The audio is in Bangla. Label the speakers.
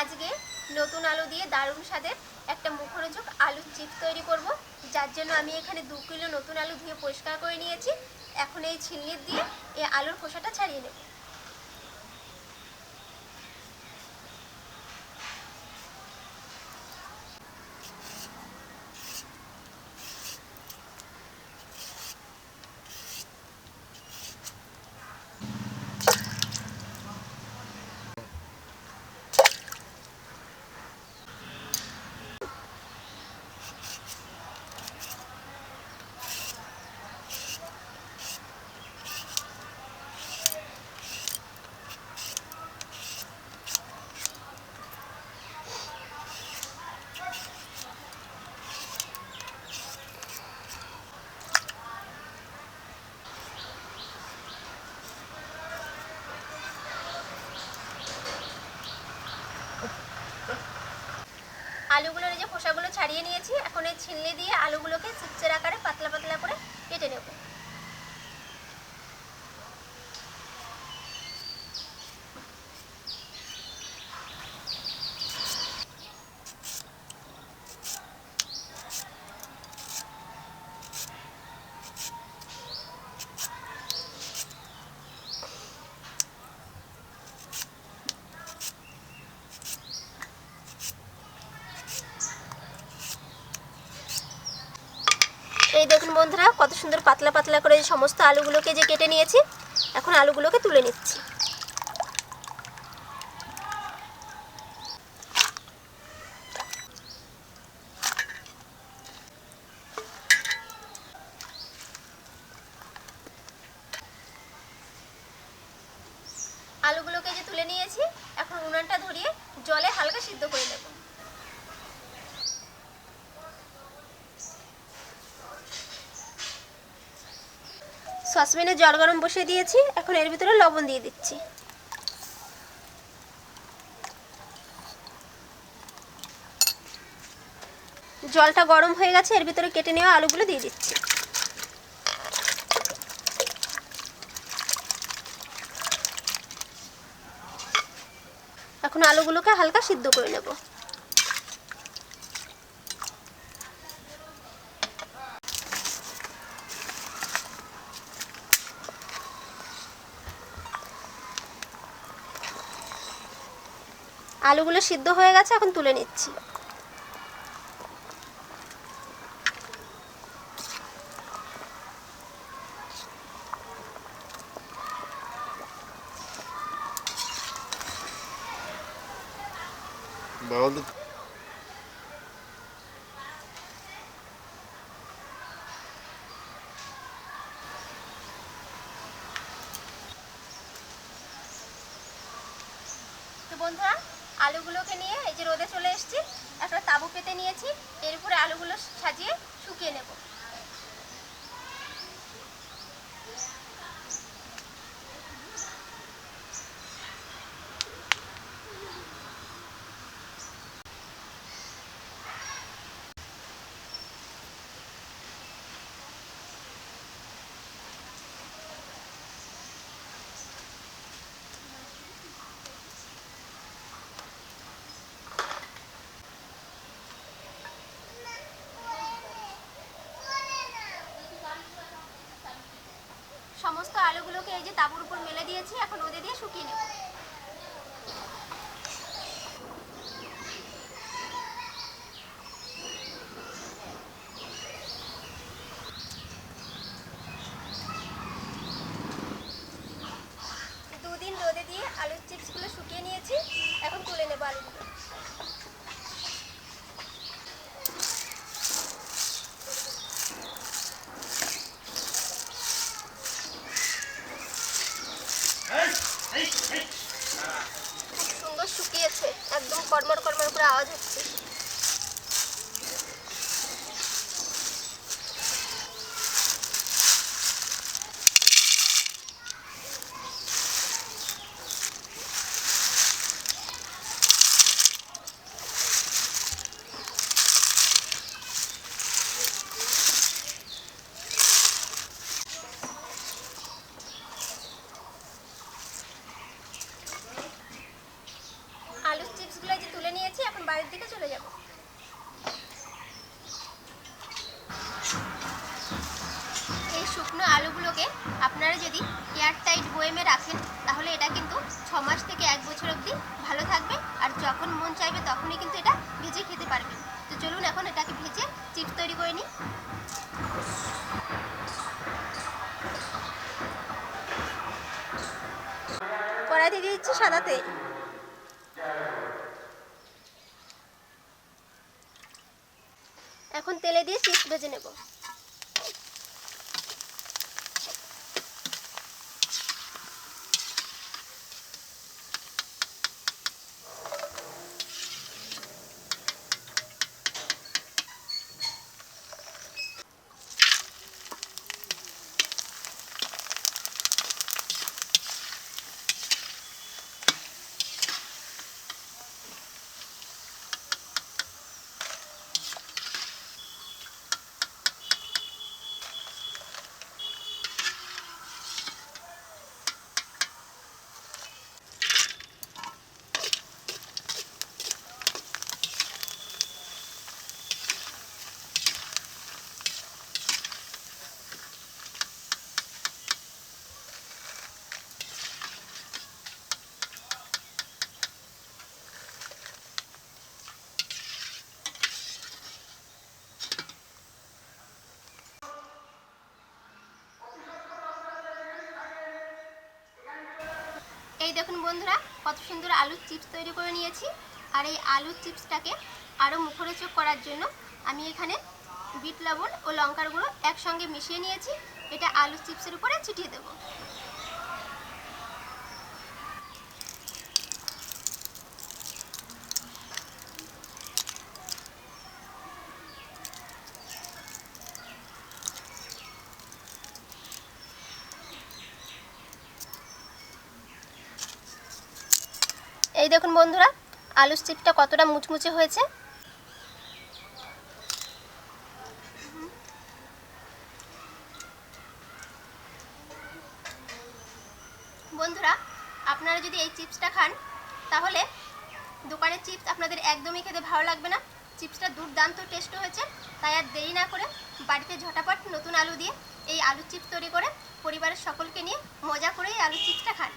Speaker 1: আজকে নতুন আলু দিয়ে দারুণ স্বাদের একটা মুখরোচক আলুর চিপ তৈরি করব। যার জন্য আমি এখানে দু কিলো নতুন আলু ধুয়ে পরিষ্কার করে নিয়েছি। এখন এই ছিলনির দিয়ে এই আলুর খোসাটা ছাড়িয়ে নেব। আলুগুলোর এই যে খোসাগুলো ছাড়িয়ে নিয়েছি, এখন এই ছিললে দিয়ে আলুগুলোকে চিপচের আকারে পাতলা পাতলা করে কেটে নেব। এই দেখুন বন্ধুরা, কত সুন্দর পাতলা পাতলা করে সমস্ত আলুগুলোকে যে কেটে নিয়েছি, এখন আলুগুলোকে তুলে নিচ্ছি। আলুগুলোকে যে তুলে নিয়েছি, এখন উনানটা ধরিয়ে জলে হালকা সিদ্ধ করে নেব। সসপ্যানে জল গরম বসিয়ে দিয়েছি, এখন এর ভিতরে লবণ দিয়ে দিচ্ছি। জলটা গরম হয়ে গেছে, এর ভিতরে কেটে নেওয়া আলুগুলো দিয়ে দিচ্ছি। এখন আলুগুলোকে হালকা সিদ্ধ করে নেব। আলুগুলো সিদ্ধ হয়ে গেছে এখন তুলে নিচ্ছি। বন্ধুরা আলুগুলোকে নিয়ে এই যে রোদে চলে এসেছি। একটা তাবু পেতে নিয়েছি। এর উপরে আলুগুলো সাজিয়ে শুকিয়ে নেব। সমস্ত আলুগুলোকে এই যে তাবুর উপর মেলে দিয়েছি এখন রোদে দিয়ে শুকিয়ে নেব। કડમડ કડમડ ઉપર આવાજ শুকনো আলুগুলোকে আপনারা যদি এয়ার টাইট বয়েমে রাখেন, তাহলে এটা কিন্তু ছ মাস থেকে এক বছর অবধি ভালো থাকবে। আর যখন মন চাইবে, তখনই কিন্তু এটা ভেজে খেতে পারবেন। তো চলুন এখন এটাকে ভেজে চিপস তৈরি করে নিই। কড়াইতে দিয়ে দিচ্ছি সাদা তেল। এখন তেলে দিয়ে চিপস ভেজে নেব। দেখুন বন্ধুরা, কত সুন্দর আলুর চিপস তৈরি করে নিয়েছি। আর এই আলুর চিপসটাকে আরও মুখরোচক করার জন্য আমি এখানে বিট লবণ ও লঙ্কার গুঁড়ো একসঙ্গে মিশিয়ে নিয়েছি। এটা আলুর চিপসের উপরে ছিটিয়ে দেবো। এই দেখুন বন্ধুরা, আলুর চিপটা কতটা মুচমুচে হয়েছে। বন্ধুরা, আপনারা যদি এই চিপসটা খান, তাহলে দোকানের চিপস আপনাদের একদমই খেতে ভালো লাগবে না। চিপসটা দুর্দান্ত টেস্ট হয়েছে, তাই আর দেরি না করে বাড়িতে ঝটাপট নতুন আলু দিয়ে এই আলুর চিপস তৈরি করে পরিবারের সকলকে নিয়ে মজা করে এই আলুর চিপসটা খান।